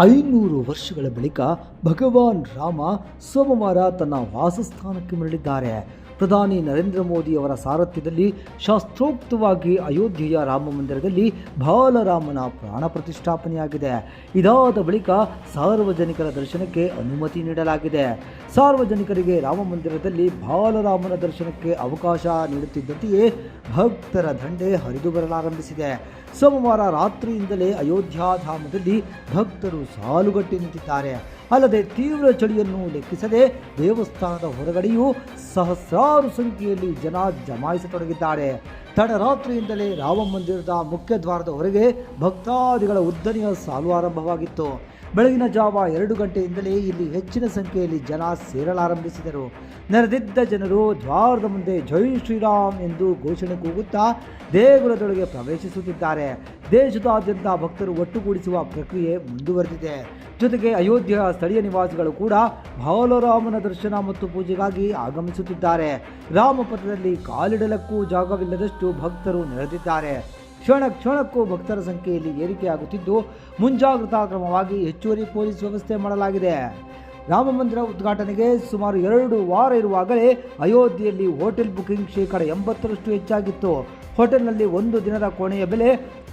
ಐನೂರು ವರ್ಷಗಳ ಬಳಿಕ ಭಗವಾನ್ ರಾಮ ಸೋಮವಾರ ತನ್ನ ವಾಸಸ್ಥಾನಕ್ಕೆ ಮರಳಿದ್ದಾರೆ. ಪ್ರಧಾನಿ ನರೇಂದ್ರ ಮೋದಿ ಅವರ ಸಾರಥ್ಯದಲ್ಲಿ ಶಾಸ್ತ್ರೋಕ್ತವಾಗಿ ಅಯೋಧ್ಯೆಯ ರಾಮ ಮಂದಿರದಲ್ಲಿ ಬಾಲರಾಮನ ಪ್ರಾಣ ಪ್ರತಿಷ್ಠಾಪನೆಯಾಗಿದೆ. ಇದಾದ ಬಳಿಕ ಸಾರ್ವಜನಿಕರ ದರ್ಶನಕ್ಕೆ ಅನುಮತಿ ನೀಡಲಾಗಿದೆ. ಸಾರ್ವಜನಿಕರಿಗೆ ರಾಮ ಮಂದಿರದಲ್ಲಿ ಬಾಲರಾಮನ ದರ್ಶನಕ್ಕೆ ಅವಕಾಶ ನೀಡುತ್ತಿದ್ದಂತೆಯೇ ಭಕ್ತರ ದಂಡೆ ಹರಿದು ಬರಲಾರಂಭಿಸಿದೆ. ಸೋಮವಾರ ರಾತ್ರಿಯಿಂದಲೇ ಅಯೋಧ್ಯಾಧಾಮದಲ್ಲಿ ಭಕ್ತರು ಸಾಲುಗಟ್ಟಿ ನಿಂತಿದ್ದಾರೆ. ಅಲ್ಲದೆ ತೀವ್ರ ಚಳಿಯನ್ನು ಲೆಕ್ಕಿಸದೆ ದೇವಸ್ಥಾನದ ಹೊರಗಡೆಯೂ ಸಹಸ್ರಾರು ಸಂಖ್ಯೆಯಲ್ಲಿ ಜನ ಜಮಾಯಿಸತೊಡಗಿದ್ದಾರೆ. ತಡರಾತ್ರಿಯಿಂದಲೇ ರಾಮ ಮಂದಿರದ ಮುಖ್ಯ ದ್ವಾರದವರೆಗೆ ಭಕ್ತಾದಿಗಳ ಉದ್ದನೆಯ ಸಾಲು ಆರಂಭವಾಗಿತ್ತು. ಬೆಳಗಿನ ಜಾವ ಎರಡು ಗಂಟೆಯಿಂದಲೇ ಇಲ್ಲಿ ಹೆಚ್ಚಿನ ಸಂಖ್ಯೆಯಲ್ಲಿ ಜನ ಸೇರಲಾರಂಭಿಸಿದರು. ನೆರೆದಿದ್ದ ಜನರು ದ್ವಾರದ ಮುಂದೆ ಜೈ ಶ್ರೀರಾಮ್ ಎಂದು ಘೋಷಣೆ ಕೂಗುತ್ತಾ ದೇಗುಲದೊಳಗೆ ಪ್ರವೇಶಿಸುತ್ತಿದ್ದಾರೆ. ದೇಶದಾದ್ಯಂತ ಭಕ್ತರು ಒಟ್ಟುಗೂಡಿಸುವ ಪ್ರಕ್ರಿಯೆ ಮುಂದುವರೆದಿದೆ. ಜೊತೆಗೆ ಅಯೋಧ್ಯೆಯ ಸ್ಥಳೀಯ ನಿವಾಸಿಗಳು ಕೂಡ ಬಾಲರಾಮನ ದರ್ಶನ ಮತ್ತು ಪೂಜೆಗಾಗಿ ಆಗಮಿಸುತ್ತಿದ್ದಾರೆ. ರಾಮಪಥದಲ್ಲಿ ಕಾಲಿಡಲಕ್ಕೂ ಜಾಗವಿಲ್ಲದಷ್ಟು ಭಕ್ತರು ನೆರೆದಿದ್ದಾರೆ. ಕ್ಷಣ ಕ್ಷಣಕ್ಕೂ ಭಕ್ತರ ಸಂಖ್ಯೆಯಲ್ಲಿ ಏರಿಕೆಯಾಗುತ್ತಿದ್ದು, ಮುಂಜಾಗ್ರತಾ ಕ್ರಮವಾಗಿ ಹೆಚ್ಚುವರಿ ಪೊಲೀಸ್ ವ್ಯವಸ್ಥೆ ಮಾಡಲಾಗಿದೆ. ರಾಮ ಮಂದಿರ ಉದ್ಘಾಟನೆಗೆ ಸುಮಾರು ಎರಡು ವಾರ ಇರುವಾಗಲೇ ಅಯೋಧ್ಯೆಯಲ್ಲಿ ಹೋಟೆಲ್ ಬುಕಿಂಗ್ ಶೇಕಡ ಎಂಬತ್ತರಷ್ಟು ಹೆಚ್ಚಾಗಿತ್ತು. ಹೋಟೆಲ್ನಲ್ಲಿ ಒಂದು ದಿನದ ಕೋಣೆಯ ಬೆಲೆ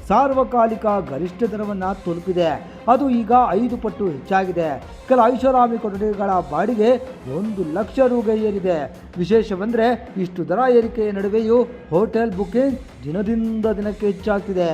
ಸಾರ್ವಕಾಲಿಕ ಗರಿಷ್ಠ ದರವನ್ನು ತಲುಪಿದೆ. ಅದು ಈಗ ಐದು ಪಟ್ಟು ಹೆಚ್ಚಾಗಿದೆ. ಕೆಲ ಐಷಾರಾಮಿ ಕೊಠಡಿಗಳ ಬಾಡಿಗೆ ಒಂದು ಲಕ್ಷ ರೂಗೆ ಏರಿದೆ. ವಿಶೇಷವೆಂದರೆ ಇಷ್ಟು ದರ ಏರಿಕೆಯ ನಡುವೆಯೂ ಹೋಟೆಲ್ ಬುಕಿಂಗ್ ದಿನದಿಂದ ದಿನಕ್ಕೆ ಹೆಚ್ಚಾಗ್ತಿದೆ.